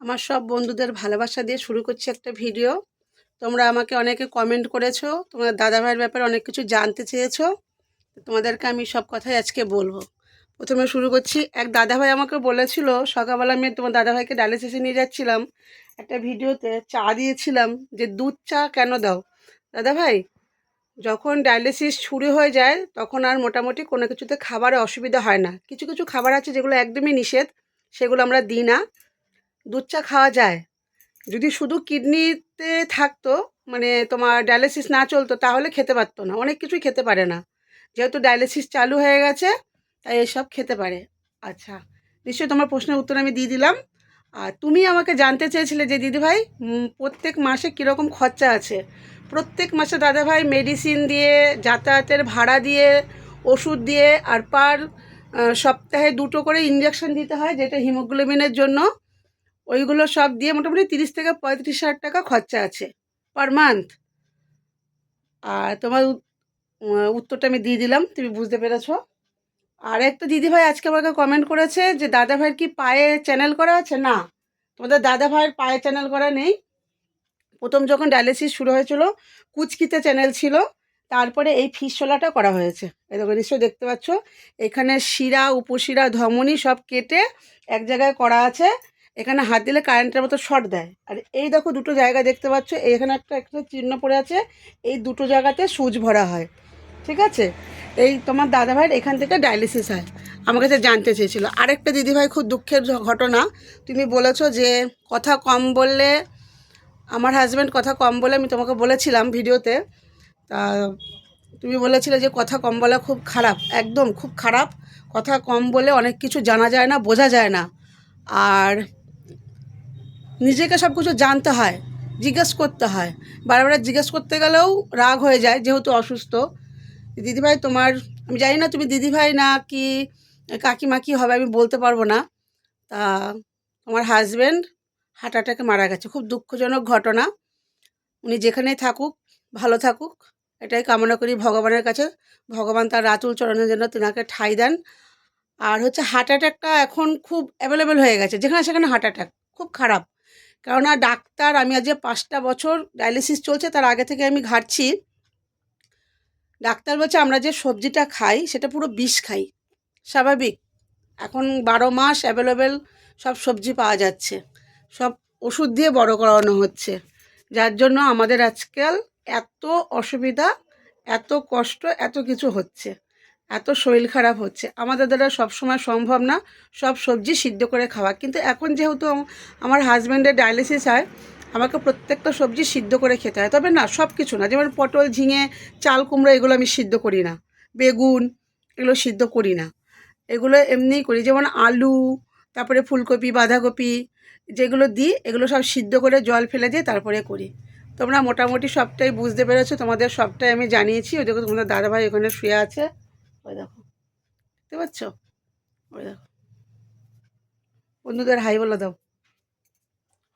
আমার সব বন্ধুদের ভালোবাসা দিয়ে শুরু করছি একটা ভিডিও। তোমরা আমাকে অনেকে কমেন্ট করেছ তোমার দাদাভাইয়ের ব্যাপারে অনেক কিছু জানতে চেয়েছো তোমাদেরকে আমি সব কথাই আজকে বলব। প্রথমে শুরু করছি, এক দাদাভাই আমাকে বলেছিল, সকালবেলা আমি তোমার দাদাভাইকে ডায়ালিসিসে নিয়ে যাচ্ছিলাম একটা ভিডিওতে, চা দিয়েছিলাম যে দুধ চা কেন দাও? দাদাভাই, যখন ডায়ালিসিস শুরু হয়ে যায়, তখন আর মোটামুটি কোনো কিছুতে খাবারে অসুবিধা হয় না। কিছু কিছু খাবার আছে যেগুলো একদমই নিষেধ, সেগুলো আমরা দিই না। দুধ চা খাওয়া যায়। যদি শুধু কিডনিতে থাকতো মানে তোমার ডায়ালিসিস না চলতো, তাহলে খেতে পারতো না। অনেক কিছুই খেতে পারে না। যেহেতু ডায়ালিসিস চালু হয়ে গেছে, তাই এসব খেতে পারে। আচ্ছা নিশ্চয়ই তোমার প্রশ্নের উত্তর আমি দিয়ে দিলাম। আর তুমি আমাকে জানতে চেয়েছিলে যে, দিদিভাই প্রত্যেক মাসে কীরকম খরচা আছে? প্রত্যেক মাসে দাদাভাই মেডিসিন দিয়ে, যাতায়াতের ভাড়া দিয়ে, ওষুধ দিয়ে, আর পার সপ্তাহে দুটো করে ইঞ্জেকশন দিতে হয়, যেটা হিমোগ্লোবিনের জন্য। ওইগুলো সব দিয়ে মোটামুটি তিরিশ থেকে পঁয়ত্রিশ হাজার টাকা খরচা আছে পার মান্থ আর তোমার উত্তরটা আমি দিয়ে দিলাম, তুমি বুঝতে পেরেছ? আর একটা দিদিভাই আজকে আমাকে কমেন্ট করেছে যে দাদা ভাইয়ের কি পায়ে চ্যানেল করা আছে? না, তোমাদের দাদা ভাইয়ের পায়ে চ্যানেল করা নেই। প্রথম যখন ডায়ালিসিস শুরু হয়েছিল, কুচকিতে চ্যানেল ছিল, তারপরে এই ফিসলাটা করা হয়েছে। এরকম নিশ্চয়ই দেখতে পাচ্ছ? এখানে শিরা, উপশিরা, ধমনী সব কেটে এক জায়গায় করা আছে। এখানে হাত দিলে কারেন্টের মতো শর্ট দেয়। আর এই দেখো দুটো জায়গা দেখতে পাচ্ছ এখানে একটা একটা চিহ্ন পড়ে আছে, এই দুটো জায়গাতে সুচ ভরা হয়, ঠিক আছে? এই তোমার দাদাভাইয়ের এখান থেকে ডায়ালিসিস হয়, আমার কাছে জানতে চেয়েছিল। আরেকটা দিদিভাই খুব দুঃখের ঘটনা, তুমি বলেছ যে কথা কম বললে, আমার হাজব্যান্ড কথা কম বলে আমি তোমাকে বলেছিলাম ভিডিওতে, তা তুমি বলেছিলে যে কথা কম বলা খুব খারাপ, একদম খুব খারাপ। কথা কম বলে অনেক কিছু জানা যায় না, বোঝা যায় না। আর নিজেকে সব কিছু জানতে হয়, জিজ্ঞেস করতে হয়। বারবার জিজ্ঞেস করতে গেলেও রাগ হয়ে যায়, যেহেতু অসুস্থ। দিদিভাই, তোমার, আমি জানি না তুমি দিদিভাই না কি, কাকিমা কি হবে, আমি বলতে পারব না। তা তোমার হাজব্যান্ড হার্ট অ্যাটাকে মারা গেছে। খুব দুঃখজনক ঘটনা। উনি যেখানেই থাকুক, ভালো থাকুক। এটাই কামনা করি ভগবানের কাছে। ভগবান তার রাতুল চরণের জন্য তিনাকে ঠাই দেন। আর হচ্ছে হার্ট অ্যাটাকটা এখন খুব অ্যাভেলেবেল হয়ে গেছে। যেখানে সেখানে হার্ট অ্যাটাক খুব খারাপ। কেননা ডাক্তার, আমি আজ যে পাঁচটা বছর ডায়ালিসিস চলছে, তার আগে থেকে আমি ঘাটছি। ডাক্তার বলছে, আমরা যে সবজিটা খাই, সেটা পুরো বিষ খাই। স্বাভাবিক। এখন বারো মাস অ্যাভেলেবেল সব সবজি পাওয়া যাচ্ছে। সব ওষুধ দিয়ে বড় করানো হচ্ছে। যার জন্য আমাদের আজকাল এত অসুবিধা, এত কষ্ট, এত কিছু হচ্ছে। এত শরীর খারাপ হচ্ছে। আমাদের দ্বারা সবসময় সম্ভব না সব সবজি সিদ্ধ করে খাওয়া। কিন্তু এখন যেহেতু আমার হাজব্যান্ডের ডায়ালিসিস হয়, আমাকে প্রত্যেকটা সবজি সিদ্ধ করে খেতে হয়। তবে না সব কিছু না। যেমন পটল, ঝিঙে, চাল, কুমড়ো, এগুলো আমি সিদ্ধ করি না। বেগুন, এগুলো সিদ্ধ করি না। এগুলো এমনিই করি। যেমন আলু, তারপরে ফুলকপি, বাঁধাকপি, যেগুলো দিই, এগুলো সব সিদ্ধ করে জল ফেলে দিয়ে তারপরে করি। তোমরা মোটামুটি সবটাই বুঝতে পেরেছ। তোমাদের সবটাই আমি জানিয়েছি। ওই দেখো তোমাদের দাদাভাই ওখানে শুয়ে আছে। ওই দেখো। দেখতে পাচ্ছ? ওই দেখো। বন্ধুদের হাই বলে দাও।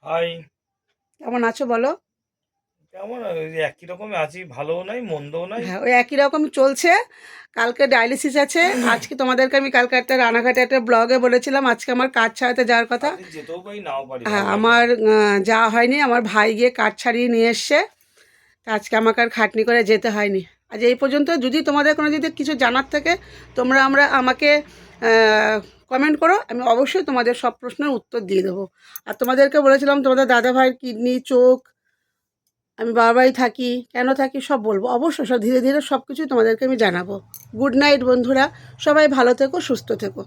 হাই কেমন আছো বলো? কেমন? একই রকমই আছি ভালোও নাই মন্দও নাই। হ্যাঁ ওই একই রকম চলছে। কালকে ডায়ালিসিস আছে। আজকে তোমাদেরকে আমি কালকে একটা রানাঘাটে একটা ব্লগে বলেছিলাম আজকে আমার কাজ ছাড়াতে যাওয়ার কথা। যেতেও পারি নাও পারি হ্যাঁ আমার যাওয়া হয়নি। আমার ভাই গিয়ে কাঠ ছাড়িয়ে নিয়ে এসছে। তা আজকে আমাকে আর খাটনি করে যেতে হয়নি। আজ এই পর্যন্ত, যদি তোমাদের কোনো যদি কিছু জানার থাকে, তোমরা আমরা আমাকে কমেন্ট করো, আমি অবশ্যই তোমাদের সব প্রশ্নের উত্তর দিয়ে দেবো। আর তোমাদেরকে বলেছিলাম, তোমাদের দাদা ভাইয়ের কিডনি, চোখ, আমি বাবাই থাকি, কেন থাকি সব বলব। অবশ্যই সব ধীরে ধীরে সব কিছুই তোমাদেরকে আমি জানাব। গুড নাইট বন্ধুরা। সবাই ভালো থেকো, সুস্থ থেকো।